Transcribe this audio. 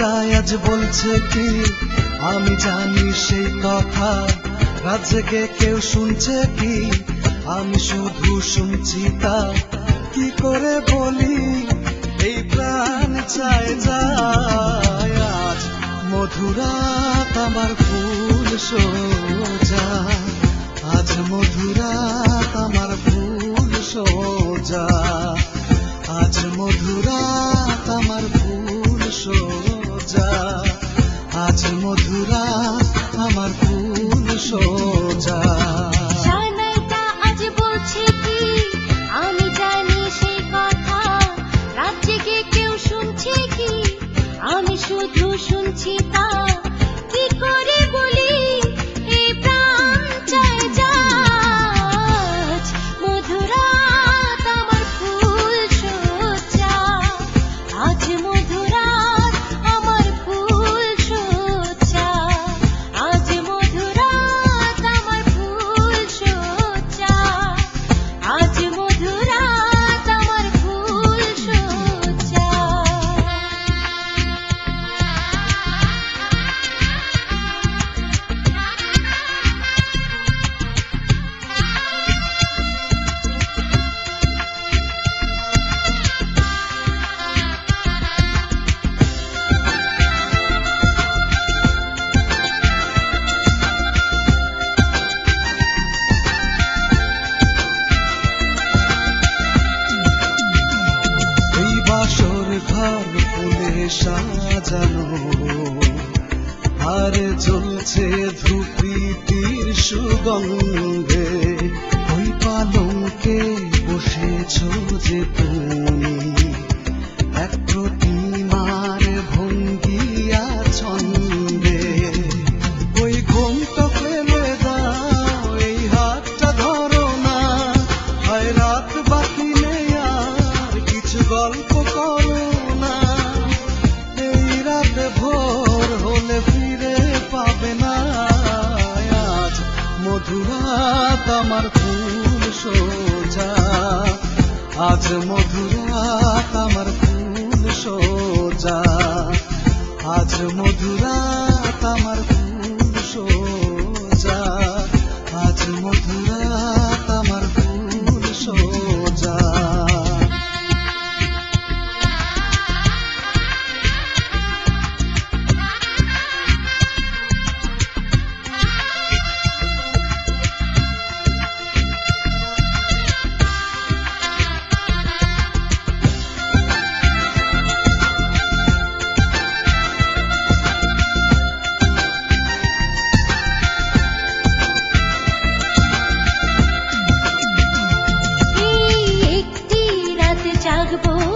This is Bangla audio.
আজ বলছে কি, আমি জানি সেই কথা। রাজ্যকে কেউ শুনছে কি, আমি শুধু শুনছি তা। কি করে বলি, এই প্রাণ চায় যায়। আজ মধুরাত আমার ফুল সোজা আজ মধুরাত আমার ফুল সোজা ঘর ফুলে সাজানো। আর জ্বলছে ধূপীতির সুগন্ধে। ওই পালঙ্কে বসেছ যে আমার ফুল সোজা। আজ মধুরাত আমার ফুল সোজা। আজ মধুরাত রাখবো